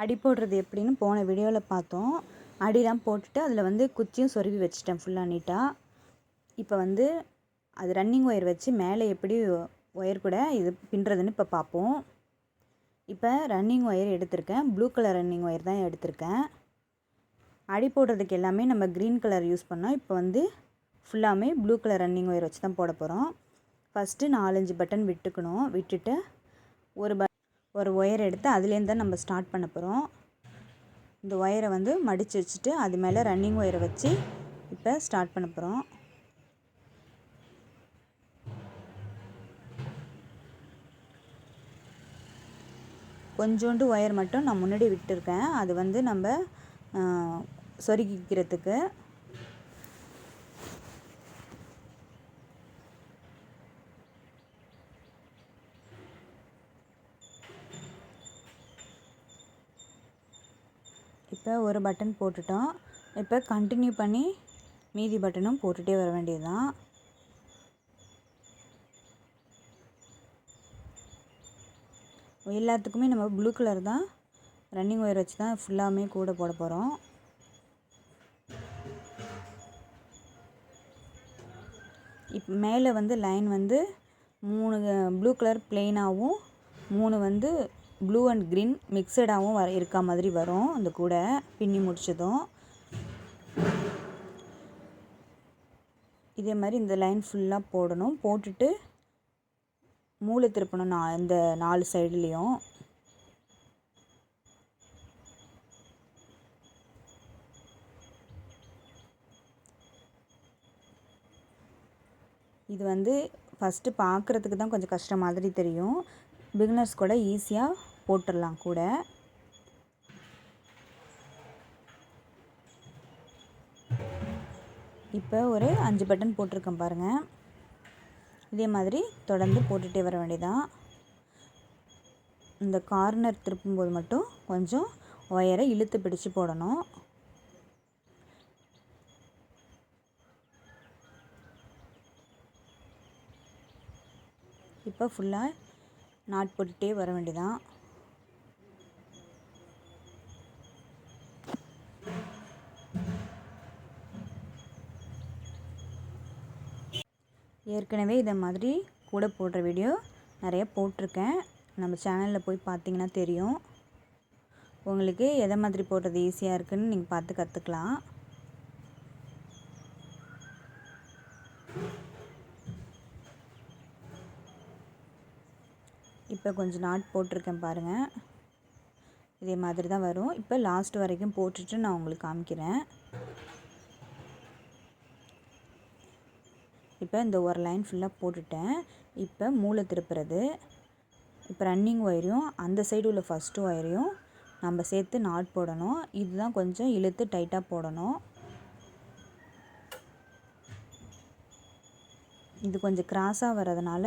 அடி போடுறது எப்படின்னு போன வீடியோவில் பார்த்தோம். அடிலாம் போட்டுட்டு அதில் வந்து குச்சியும் சொருவி வச்சுட்டேன் ஃபுல்லாக நீட்டாக இப்போ வந்து அது ரன்னிங் ஒயர் வச்சு மேலே எப்படி ஒயர் கூட இது பின்னுறதுன்னு இப்போ பார்ப்போம். இப்போ ரன்னிங் ஒயர் எடுத்திருக்கேன். ப்ளூ கலர் ரன்னிங் ஒயர் தான் எடுத்திருக்கேன். அடி போடுறதுக்கு எல்லாமே நம்ம க்ரீன் கலர் யூஸ் பண்ணோம். இப்போ வந்து ஃபுல்லாமே ப்ளூ கலர் ரன்னிங் ஒயர் வச்சு தான் போட போகிறோம் ஃபஸ்ட்டு நாலஞ்சு பட்டன் விட்டுக்கணும். விட்டுட்டு ஒரு ப ஒரு ஒயர் எடுத்து அதுலேருந்து தான் நம்ம ஸ்டார்ட் பண்ண போகிறோம். இந்த ஒயரை வந்து மடித்து வச்சுட்டு அது மேலே ரன்னிங் ஒயரை வச்சு இப்போ ஸ்டார்ட் பண்ண போகிறோம். கொஞ்சோண்டு ஒயர் மட்டும் நான் முன்னாடி விட்டுருக்கேன். அது வந்து நம்ம சொருகிக்கிறதுக்கு. இப்போ ஒரு பட்டன் போட்டுட்டோம். இப்போ கண்டினியூ பண்ணி மீதி பட்டனும் போட்டுகிட்டே வர வேண்டியது தான் எல்லாத்துக்குமே நம்ம ப்ளூ கலர் தான் ரன்னிங் ஒயர் வச்சு தான் ஃபுல்லாமே கூட போட போகிறோம் இப்போ மேலே வந்து லைன் வந்து மூணு ப்ளூ கலர் பிளெயினாகவும் மூணு வந்து ப்ளூ அண்ட் க்ரீன் மிக்சடாகவும் வர இருக்க மாதிரி வரும். அந்த கூடை பின்னி முடிச்சதும். இதே மாதிரி இந்த லைன் ஃபுல்லாக போடணும். போட்டுட்டு மூளை திருப்பணும் நான் இந்த நாலு சைடுலேயும். இது வந்து ஃபஸ்ட்டு பார்க்குறதுக்கு தான் கொஞ்சம் கஷ்டம் மாதிரி தெரியும். பிகினர்ஸ் கூட ஈஸியாக போட்டுடலாம் கூட. இப்போ ஒரு அஞ்சு பட்டன் போட்டிருக்கேன் பாருங்கள் இதே மாதிரி தொடர்ந்து போட்டுகிட்டே வர வேண்டியதான் இந்த கார்னர் திருப்பும்போது மட்டும் கொஞ்சம் ஒயரை இழுத்து பிடிச்சு போடணும். இப்போ ஃபுல்லாக நாட் போட்டுகிட்டே வர வேண்டியதான் ஏற்கனவே இதை மாதிரி கூட போடுற வீடியோ நிறைய போட்டிருக்கேன். நம்ம சேனலில் போய் பார்த்தீங்கன்னா தெரியும். உங்களுக்கு எதை மாதிரி போடுறது ஈஸியாக இருக்குதுன்னு நீங்கள் பார்த்து கற்றுக்கலாம் இப்போ கொஞ்சம் நாட் போட்டிருக்கேன் பாருங்கள் இதே மாதிரி தான் வரும். இப்போ லாஸ்ட் வரைக்கும் போட்டுட்டு நான் உங்களுக்கு காமிக்கிறேன். இப்போ இந்த ஒரு லைன் ஃபுல்லாக போட்டுட்டேன். இப்போ மூளை திருப்புறது. இப்போ ரன்னிங் ஒயரையும் அந்த சைடு உள்ள ஃபஸ்ட்டு ஒயரையும் நம்ம சேர்த்து நாட் போடணும். இதுதான் கொஞ்சம் இழுத்து டைட்டாக போடணும். இது கொஞ்சம் கிராஸாக வர்றதுனால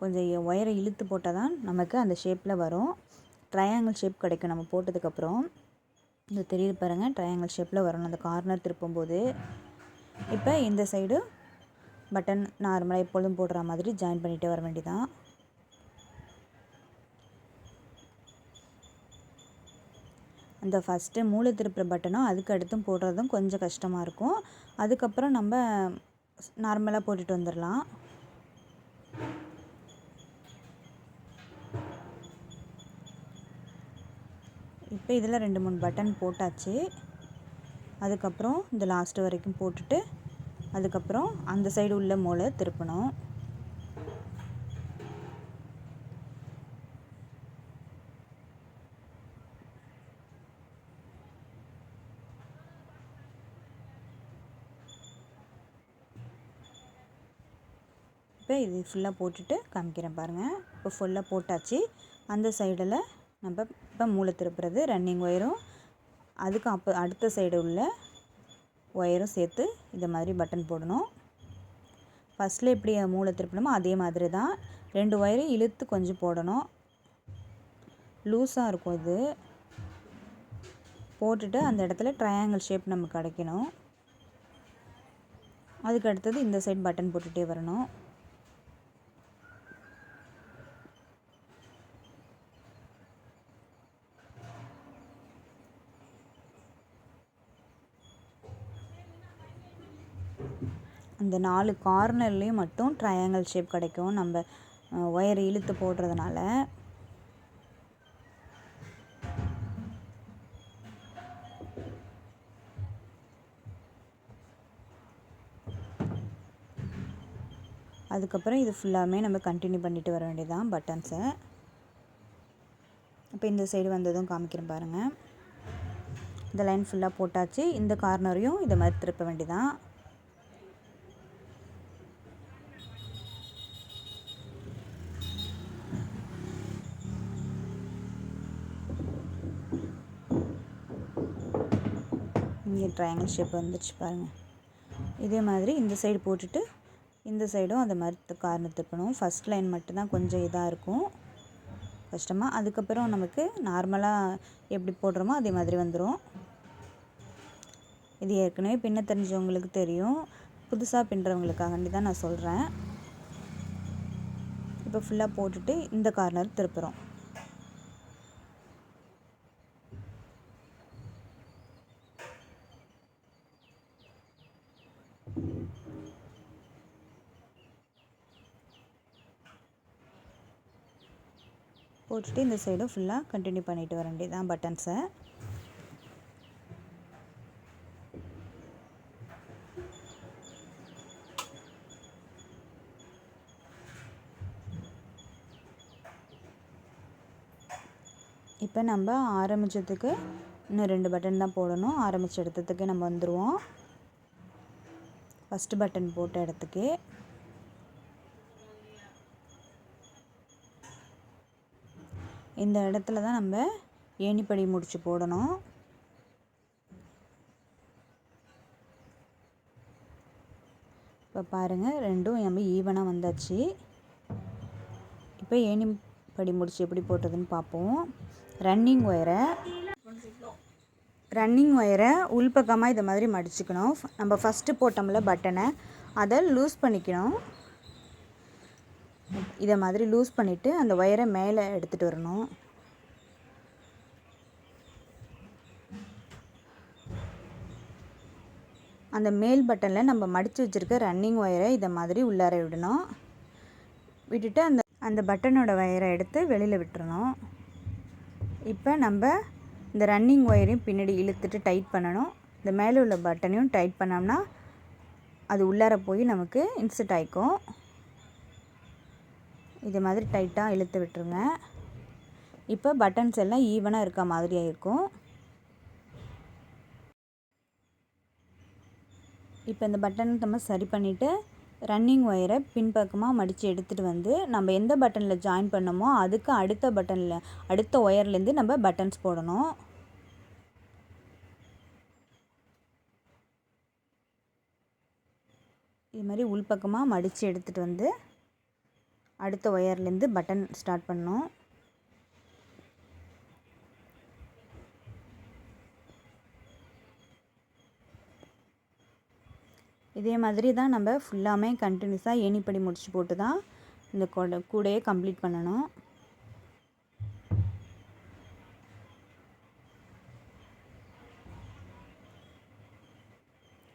கொஞ்சம் ஒயரை இழுத்து போட்டால் தான் நமக்கு அந்த ஷேப்பில் வரும். ட்ரையாங்கிள் ஷேப் கிடைக்கும் நம்ம போட்டதுக்கப்புறம். இது தெரியுது பாருங்கள் ட்ரையாங்கிள் ஷேப்பில் வரணும். அந்த கார்னர் திருப்பும்போது. இப்போ இந்த சைடு பட்டன் நார்மலாக எப்பொழுதும் போடுற மாதிரி ஜாயின் பண்ணிகிட்டே வர வேண்டியதான் அந்த ஃபஸ்ட்டு மூளை திருப்புற பட்டனும் அதுக்கு அடுத்தும் போடுறதும் கொஞ்சம் கஷ்டமாக இருக்கும். அதுக்கப்புறம் நம்ம நார்மலாக போட்டுட்டு வந்துடலாம். இப்போ இதில் ரெண்டு மூணு பட்டன் போட்டாச்சு. அதுக்கப்புறம் இந்த லாஸ்ட்டு வரைக்கும் போட்டுட்டு அதுக்கப்புறம் அந்த சைடு உள்ள மூளை திருப்பணும். இப்போ இது ஃபுல்லாக போட்டுட்டு காமிக்கிறேன் பாருங்கள் இப்போ ஃபுல்லாக போட்டாச்சு. அந்த சைடில் நம்ம இப்போ மூளை திருப்புறது ரன்னிங் ஒயரும் அதுக்கு அப்போ அடுத்த சைடு உள்ள ஒயரும் சேர்த்து இதை மாதிரி பட்டன் போடணும். ஃபஸ்ட்டில் எப்படி மூளை திருப்பணுமோ அதே மாதிரி தான். ரெண்டு ஒயரும் இழுத்து கொஞ்சம் போடணும். லூஸாக இருக்கும் இது போட்டுட்டு அந்த இடத்துல ட்ரையாங்கிள் ஷேப் நமக்கு கிடைக்கணும். அதுக்கு அடுத்தது இந்த சைட் பட்டன் போட்டுகிட்டே வரணும். இந்த நாலு கார்னர்லேயும் மட்டும் ட்ரையாங்கிள் ஷேப் கிடைக்கும். நம்ம ஒயர் இழுத்து போடுறதுனால. அதுக்கப்புறம் இது ஃபுல்லாமே நம்ம கண்டினியூ பண்ணிட்டு வர வேண்டியதான் பட்டன்ஸை இப்போ இந்த சைடு வந்ததும் காமிக்கிறேன் பாருங்கள் இந்த லைன் ஃபுல்லாக போட்டாச்சு. இந்த கார்னரையும் இதை மாதிரி திருப்ப வேண்டியதான் இங்கே ட்ரையாங்கிள் ஷேப் வந்துச்சு பாருங்கள் இதே மாதிரி இந்த சைடு போட்டுட்டு இந்த சைடும் அதை மாதிரி கார்னர் திருப்பணும். ஃபஸ்ட் லைன் மட்டும்தான் கொஞ்சம் இதாக இருக்கும். கஷ்டமாக அதுக்கப்புறம் நமக்கு நார்மலாக எப்படி போடுறோமோ அதே மாதிரி வந்துடும் இது ஏற்கனவே பின்ன தெரிஞ்சவங்களுக்கு தெரியும். புதுசாக பின்னுறவங்களுக்காகண்டி தான் நான் சொல்கிறேன் இப்போ ஃபுல்லாக போட்டுட்டு இந்த கார்னர் திருப்புறோம். போட்டுட்டு இந்த சைடும் ஃபுல்லாக கண்டினியூ பண்ணிட்டு வர வேண்டியதான் பட்டன்ஸை இப்போ நம்ம ஆரம்பித்ததுக்கு இன்னும் ரெண்டு பட்டன் தான் போடணும். ஆரம்பித்த இடத்துக்கு நம்ம வந்துடுவோம் ஃபஸ்ட்டு பட்டன் போட்ட இடத்துக்கு. இந்த இடத்துல தான் நம்ம ஏணிப்படி முடிச்சு போடணும். இப்போ பாருங்கள் ரெண்டும் நம்ம ஈவனாக வந்தாச்சு. இப்போ ஏணிப்படி முடிச்சு எப்படி போட்டதுன்னு பார்ப்போம். ரன்னிங் ஒயரை. ரன்னிங் ஒயரை உள்பக்கமாக இதை மாதிரி மடிச்சுக்கணும். நம்ம ஃபஸ்ட்டு போட்டோம்ல பட்டனை அதை லூஸ் பண்ணிக்கணும். இதை மாதிரி லூஸ் பண்ணிவிட்டு அந்த ஒயரை மேலே எடுத்துகிட்டு வரணும். அந்த மேல் பட்டனில் நம்ம மடித்து வச்சுருக்க ரன்னிங் ஒயரை இதை மாதிரி உள்ளார விடணும். விட்டுட்டு அந்த அந்த பட்டனோட ஒயரை எடுத்து வெளியில் விட்டுறணும். இப்போ நம்ம இந்த ரன்னிங் ஒயரையும் பின்னாடி இழுத்துட்டு டைட் பண்ணணும். இந்த மேலே உள்ள பட்டனையும் டைட் பண்ணோம்னா அது உள்ளார போய் நமக்கு இன்சர்ட் ஆகிக்கும் இது மாதிரி டைட்டாக இழுத்து விட்டுருங்க. இப்போ பட்டன்ஸ் எல்லாம் ஈவனாக இருக்க மாதிரியாக இருக்கும் இப்போ இந்த பட்டன் நம்ம சரி பண்ணிவிட்டு ரன்னிங் ஒயரை பின்பக்கமாக மடித்து எடுத்துகிட்டு வந்து நம்ம எந்த பட்டனில் ஜாயின் பண்ணமோ அதுக்கு அடுத்த பட்டனில் அடுத்த ஒயர்லேருந்து நம்ம பட்டன்ஸ் போடணும். இது மாதிரி உள்பக்கமாக மடித்து எடுத்துகிட்டு வந்து அடுத்த ஒயர்லேருந்து பட்டன் ஸ்டார்ட் பண்ணணும். இதே மாதிரி தான் நம்ம ஃபுல்லாமே கண்டினியூஸாக ஏணிப்படி முடிச்சு போட்டு தான் இந்த கொடை கூடையே கம்ப்ளீட் பண்ணணும்.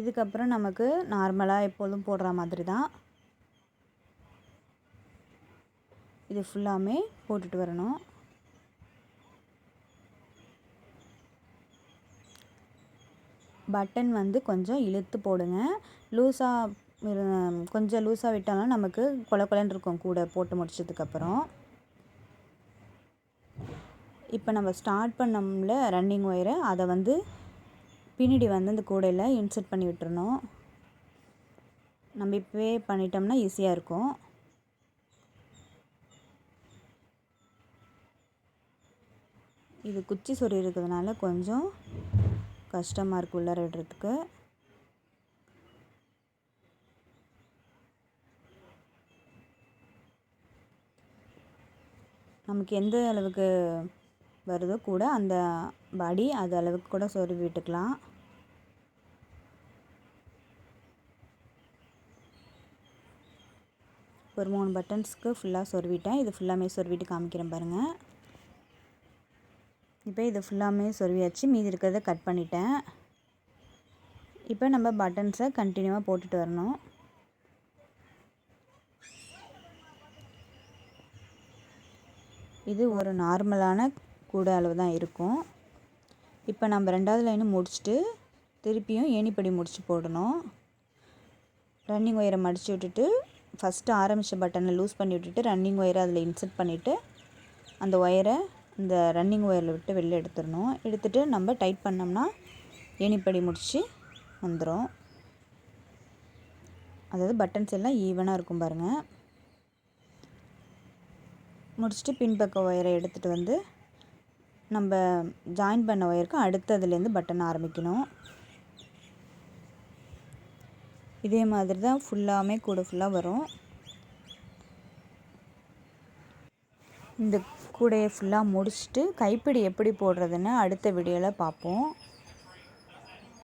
இதுக்கப்புறம் நமக்கு நார்மலாக எப்போதும் போடுற மாதிரி தான் இது ஃபுல்லாமே போட்டுட்டு வரணும். பட்டன் வந்து கொஞ்சம் இழுத்து போடுங்க. லூஸாக கொஞ்சம் லூஸாக விட்டாலும் நமக்கு கொல கொலன்னு இருக்கும் கூட போட்டு முடிச்சதுக்கப்புறம் இப்போ நம்ம ஸ்டார்ட் பண்ணோம்ல ரன்னிங் ஒயரை அதை வந்து பின்னாடி வந்து அந்த கூடையில் இன்சர்ட் பண்ணி விட்டுறணும். நம்ம இப்போவே பண்ணிட்டோம்னா ஈஸியாக இருக்கும். இது குச்சி சொறி இருக்கிறதுனால கொஞ்சம் கஷ்டமாக இருக்குது உள்ளார விடுறதுக்கு. நமக்கு எந்த அளவுக்கு வருதோ கூட அந்த பாடி அது அளவுக்கு கூட சொருவி விட்டுக்கலாம். ஒரு மூணு பட்டன்ஸ்க்கு ஃபுல்லாக சொருவிட்டேன் இது ஃபுல்லாமே சொருவிட்டு காமிக்கிறேன் பாருங்கள் இப்போ இது ஃபுல்லாமே சொருவியாச்சு மீதி இருக்கிறத கட் பண்ணிட்டேன். இப்போ நம்ம பட்டன்ஸை கண்டினியூவாக போட்டுட்டு வரணும். இது ஒரு நார்மலான கூட அளவு தான் இருக்கும். இப்போ நம்ம ரெண்டாவது லைனும் முடிச்சுட்டு திருப்பியும் ஏணிப்படி முடிச்சு போடணும். ரன்னிங் ஒயரை மடித்து விட்டுட்டு ஃபஸ்ட்டு ஆரம்பித்த பட்டனை லூஸ் பண்ணி விட்டுட்டு ரன்னிங் ஒயரை அதில் இன்செர்ட் பண்ணிவிட்டு அந்த ஒயரை இந்த ரன்னிங் ஒயரில் விட்டு வெளில எடுத்துடணும். எடுத்துகிட்டு நம்ம டைட் பண்ணோம்னா ஏணிப்படி முடித்து வந்துடும் அதாவது பட்டன்ஸ் எல்லாம் ஈவனாக இருக்கும் பாருங்கள் முடிச்சுட்டு பின்பக்க ஒயரை எடுத்துகிட்டு வந்து நம்ம ஜாயின் பண்ண ஒயருக்கு அடுத்ததுலேருந்து பட்டன் ஆரம்பிக்கணும். இதே மாதிரி தான் ஃபுல்லாமே கூட ஃபுல்லாக வரும். இந்த கூடையை ஃபுல்லாக முடிச்சுட்டு கைப்பிடி எப்படி போடுறதுன்னு அடுத்த வீடியோவில் பார்ப்போம்.